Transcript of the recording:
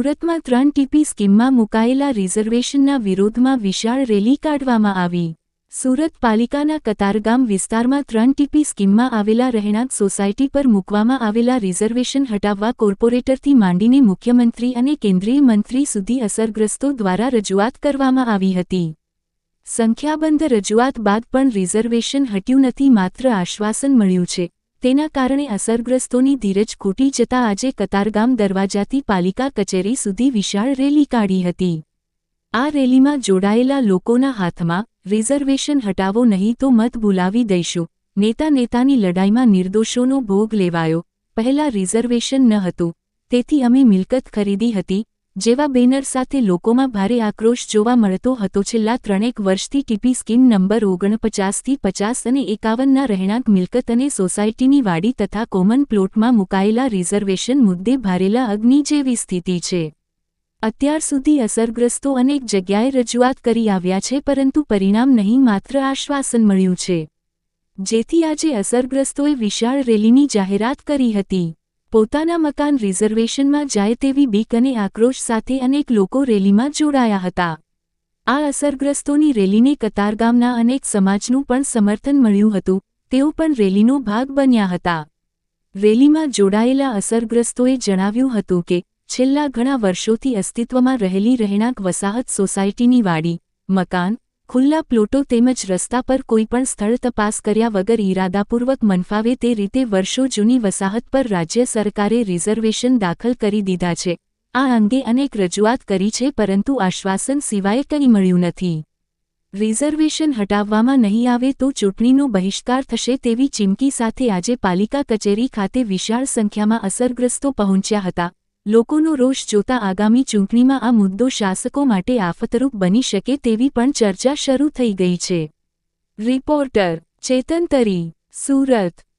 સુરતમાં ત્રણ ટીપી સ્કીમમાં મુકાયેલા રિઝર્વેશનના વિરોધમાં વિશાળ રેલી કાઢવામાં આવી. સુરત પાલિકાના કતારગામ વિસ્તારમાં ત્રણ ટીપી સ્કીમમાં આવેલા રહેણાંક સોસાયટી પર મૂકવામાં આવેલા રિઝર્વેશન હટાવવા કોર્પોરેટરથી માંડીને મુખ્યમંત્રી અને કેન્દ્રીય મંત્રી સુધી અસરગ્રસ્તો દ્વારા રજૂઆત કરવામાં આવી હતી. સંખ્યાબંધ રજૂઆત બાદ પણ રિઝર્વેશન હટ્યું નથી, માત્ર આશ્વાસન મળ્યું છે. તેના કારણે અસરગ્રસ્તોની ધીરજ ખૂટી જતા આજે કતારગામ દરવાજાથી પાલિકા કચેરી સુધી વિશાળ રેલી કાઢી હતી. આ રેલીમાં જોડાયેલા લોકોના હાથમાં રિઝર્વેશન હટાવો નહીં તો મત ભૂલાવી દઈશું. નેતા નેતાની લડાઈમાં નિર્દોષોનો ભોગ લેવાયો. પહેલા રિઝર્વેશન ન હતું. તેથી અમે મિલકત ખરીદી હતી. જેવા બેનર સાથે લોકોમાં ભારે આક્રોશ જોવા મળતો હતો, છેલ્લા ત્રણેક વર્ષથી ટીપી સ્કીમ નંબર ઓગણપચાસથી પચાસ અને એકાવનના રહેણાંક મિલકત અને સોસાયટીની વાડી તથા કોમન પ્લોટમાં મુકાયેલા રિઝર્વેશન મુદ્દે ભારેલા અગ્નિ જેવી સ્થિતિ છે. અત્યાર સુધી અસરગ્રસ્તો અનેક જગ્યાએ રજૂઆત કરી આવ્યા છે, પરંતુ પરિણામ નહીં માત્ર આશ્વાસન મળ્યું છે. જેથી આજે અસરગ્રસ્તોએ વિશાળ રેલીની જાહેરાત કરી હતી. પોતાના મકાન રિઝર્વેશનમાં જાય તેવી બીક અને આક્રોશ સાથે અનેક લોકો રેલીમાં જોડાયા હતા. આ અસરગ્રસ્તોની રેલીને કતારગામના અનેક સમાજનું પણ સમર્થન મળ્યું હતું. તેઓ પણ રેલીનો ભાગ બન્યા હતા. રેલીમાં જોડાયેલા અસરગ્રસ્તોએ જણાવ્યું હતું કે, છેલ્લા ઘણા વર્ષોથી અસ્તિત્વમાં રહેલી રહેણાંક વસાહત સોસાયટીની વાડી, મકાન ખુલ્લા પ્લોટો તેમજ રસ્તા પર કોઈપણ સ્થળ તપાસ કર્યા વગર ઇરાદાપૂર્વક મનફાવે તે રીતે વર્ષો જૂની વસાહત પર રાજ્ય સરકારે રિઝર્વેશન દાખલ કરી દીધા છે. આ અંગે અનેક રજૂઆત કરી છે પરંતુ આશ્વાસન સિવાય કંઈ મળ્યું નથી. રિઝર્વેશન હટાવવામાં નહીં આવે તો ચૂંટણીનો બહિષ્કાર થશે તેવી ચીમકી સાથે આજે પાલિકા કચેરી ખાતે વિશાળ સંખ્યામાં અસરગ્રસ્તો પહોંચ્યા હતા. લોકોનો રોષ જોતા આગામી ચૂંટણીમાં આ મુદ્દો શાસકો માટે આફતરૂપ બની શકે તેવી પણ ચર્ચા શરૂ થઈ ગઈ છે. રિપોર્ટર ચેતન તરી, સુરત.